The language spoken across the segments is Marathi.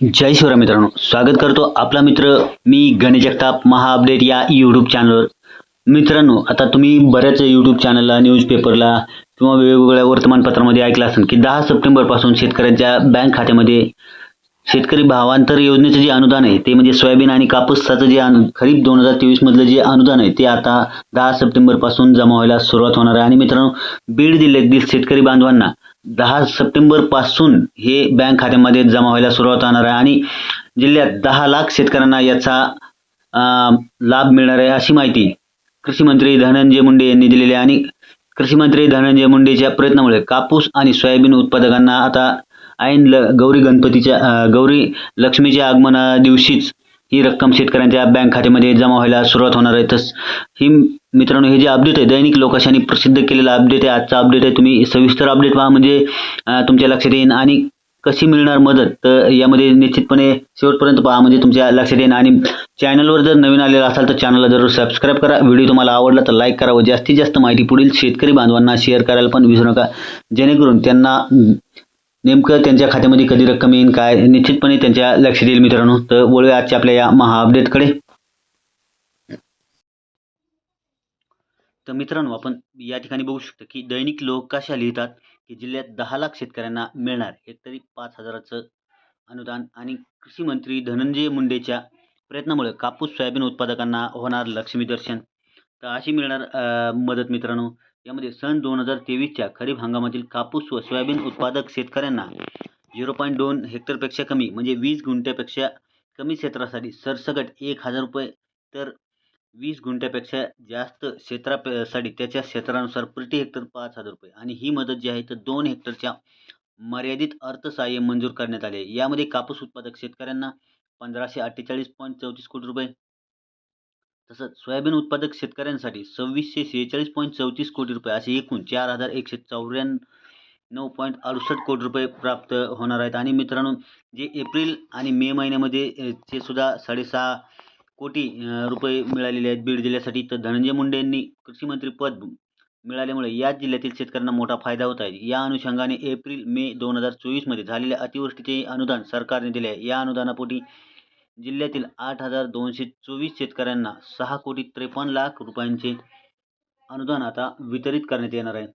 जय शिवराय मित्रांनो स्वागत करतो आपला मित्र मी गणेश जगताप महा अपडेट या यूट्यूब चॅनलवर मित्रांनो आता तुम्ही बऱ्याच यूट्यूब चॅनलला न्यूजपेपरला किंवा वेगवेगळ्या वर्तमानपत्रामध्ये ऐकलं असेल की दहा सप्टेंबरपासून शेतकऱ्यांच्या बँक खात्यामध्ये शेतकरी भावांतर योजनेचं जे अनुदान आहे ते म्हणजे सोयाबीन आणि कापूसाचं जे अनु खरीप दोन हजार तेवीसमधलं जे अनुदान आहे ते आता दहा सप्टेंबरपासून जमा व्हायला सुरुवात होणार आहे. आणि मित्रांनो बीड जिल्ह्यातील शेतकरी बांधवांना दहा सप्टेंबरपासून हे बँक खात्यामध्ये जमा व्हायला सुरुवात होणार आहे आणि जिल्ह्यात दहा लाख शेतकऱ्यांना याचा लाभ मिळणार आहे अशी माहिती कृषी मंत्री धनंजय मुंडे यांनी दिलेली आहे. आणि कृषी मंत्री धनंजय मुंडेच्या प्रयत्नामुळे कापूस आणि सोयाबीन उत्पादकांना आता ऐन ल गौरी गणपतीच्या गौरी लक्ष्मीच्या आगमना दिवशीच ही रक्कम शेतकऱ्यांच्या बँक खात्यामध्ये जमा व्हायला सुरुवात होणार आहे. तस ही मित्रांनो हे जे अपडेट आहे दैनिक लोकशाही प्रसिद्ध केलेला अपडेट आहे आजचा अपडेट आहे तुम्ही सविस्तर अपडेट पहा. म्हणजे तुमच्या लक्षात येईन. आणि कशी मिळणार मदत? तर यामध्ये निश्चितपणे शेवटपर्यंत पहा. म्हणजे तुमच्या लक्षात येईन. आणि चॅनलवर जर नवीन आलेला असाल तर चॅनलला जरूर सबस्क्राईब करा. व्हिडिओ तुम्हाला आवडला तर लाईक करा व जास्तीत जास्त माहिती पुढील शेतकरी बांधवांना शेअर करायला पण विसरू नका. जेणेकरून त्यांना नेमकं त्यांच्या खात्यामध्ये कधी रक्कम येईल काय? निश्चितपणे त्यांच्या लक्षात येईल मित्रांनो. तर वळूया आजच्या आपल्या या महा अपडेटकडे तर मित्रांनो आपण या ठिकाणी बघू शकतो की दैनिक लोक कशा लिहितात की जिल्ह्यात दहा लाख शेतकऱ्यांना मिळणार हेक्टरी पाच हजाराचं अनुदान आणि कृषी मंत्री धनंजय मुंडेच्या प्रयत्नामुळे कापूस सोयाबीन उत्पादकांना होणार लक्ष्मी दर्शन. तर अशी मिळणार मदत मित्रांनो. यामध्ये सन दोन हजार तेवीसच्या खरीप हंगामातील कापूस व सोयाबीन उत्पादक शेतकऱ्यांना झिरो पॉईंट दोन हेक्टरपेक्षा कमी म्हणजे वीस गुंठ्यापेक्षा कमी क्षेत्रासाठी सरसकट एक हजार रुपये तर वीस गुंठ्यापेक्षा जास्त क्षेत्रासाठी त्याच्या क्षेत्रानुसार प्रति हेक्टर पाच हजार रुपये. आणि ही मदत जी आहे तर दोन हेक्टरच्या मर्यादित अर्थसहाय्य मंजूर करण्यात आले आहे. यामध्ये कापूस उत्पादक शेतकऱ्यांना पंधराशे अठ्ठेचाळीस पॉईंट चौतीस कोटी रुपये तसंच सोयाबीन उत्पादक शेतकऱ्यांसाठी सव्वीसशे शेहेचाळीस पॉईंट चौतीस कोटी रुपये असे एकूण चार हजार एकशे चौऱ्याण्णव पॉईंट अडुसष्ट कोटी रुपये प्राप्त होणार आहेत. आणि मित्रांनो जे एप्रिल आणि मे महिन्यामध्ये ते चे सुद्धा साडेसहा कोटी रुपये मिळालेले आहेत बीड जिल्ह्यासाठी. तर धनंजय मुंडे यांनी कृषीमंत्री पद मिळाल्यामुळे याच जिल्ह्यातील शेतकऱ्यांना मोठा फायदा होत आहे. या अनुषंगाने एप्रिल मे दोन हजार चोवीसमध्ये झालेल्या अतिवृष्टीचे अनुदान सरकारने दिले आहे. या अनुदानापोटी जिल्ह्यातील आठ हजार दोनशे चोवीस शेतकऱ्यांना सहा कोटी त्रेपन्न लाख रुपयांचे अनुदान आता वितरित करण्यात येणार आहे.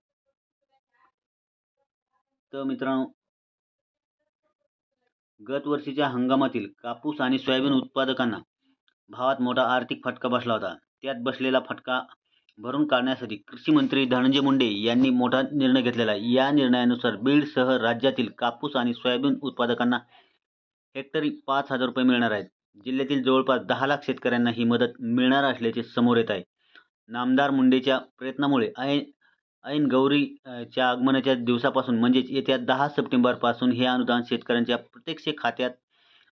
तर मित्रांनो गत वर्षीच्या हंगामातील कापूस आणि सोयाबीन उत्पादकांना भावात मोठा आर्थिक फटका बसला होता. त्यात बसलेला फटका भरून काढण्यासाठी कृषी मंत्री धनंजय मुंडे यांनी मोठा निर्णय घेतलेला या निर्णयानुसार बीडसह राज्यातील कापूस आणि सोयाबीन उत्पादकांना हेक्टरी पाच हजार रुपये मिळणार आहेत. जिल्ह्यातील जवळपास दहा लाख शेतकऱ्यांना ही मदत मिळणार असल्याचे समोर येत आहे. नामदार मुंडेच्या प्रयत्नामुळे ऐन ऐन गौरीच्या आगमनाच्या दिवसापासून म्हणजेच येत्या दहा सप्टेंबरपासून हे अनुदान शेतकऱ्यांच्या प्रत्यक्ष खात्यात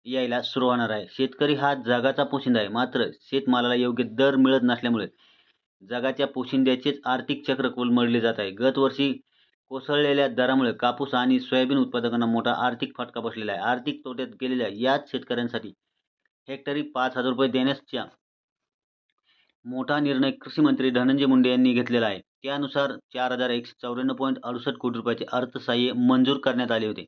यायला सुरू होणार आहे. शेतकरी हा जगाचा पोशिंदा आहे. मात्र शेतमालाला योग्य दर मिळत नसल्यामुळे जगाच्या पोशिंद्याचेच आर्थिक चक्र कोलमडले जात आहे. गत वर्षी कोसळलेल्या दरामुळे कापूस आणि सोयाबीन उत्पादकांना मोठा आर्थिक फटका बसलेला आहे. आर्थिक तोट्यात गेलेल्या याच शेतकऱ्यांसाठी हेक्टरी पाच हजार रुपये देण्याच्या मोठा निर्णय कृषी मंत्री धनंजय मुंडे यांनी घेतलेला आहे. त्यानुसार चार हजार एकशे चौऱ्याण्णव पॉईंट अडुसष्ट कोटी रुपयाचे अर्थसहाय्य मंजूर करण्यात आले होते.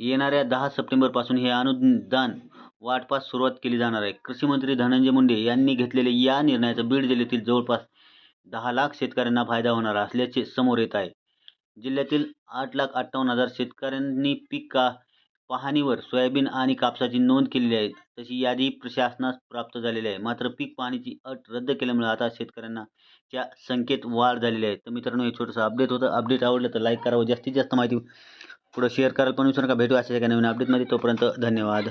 येणाऱ्या दहा सप्टेंबरपासून हे अनुदान वाटपास सुरुवात केली जाणार आहे. कृषी मंत्री धनंजय मुंडे यांनी घेतलेल्या या निर्णयाचा बीड जिल्ह्यातील जवळपास दहा लाख शेतकऱ्यांना फायदा होणार असल्याचे समोर येत आहे. जिल्ह्यातील आठ लाख अठ्ठावन्न हजार शेतकऱ्यांनी पीक का पाहणीवर सोयाबीन आणि कापसाची नोंद केलेली आहे. तशी यादी प्रशासनास प्राप्त झालेली आहे. मात्र पीक पाहणीची अट रद्द केल्यामुळे आता शेतकऱ्यांना च्या संख्येत वाढ झालेली आहे. तर मित्रांनो हे छोटंसं अपडेट होतं. अपडेट आवडलं तर लाईक करा व जास्तीत जास्त माहिती पुढं शेअर करायला पण विसरू नका. भेटू अशा एका नवीन अपडेटमध्ये तोपर्यंत धन्यवाद.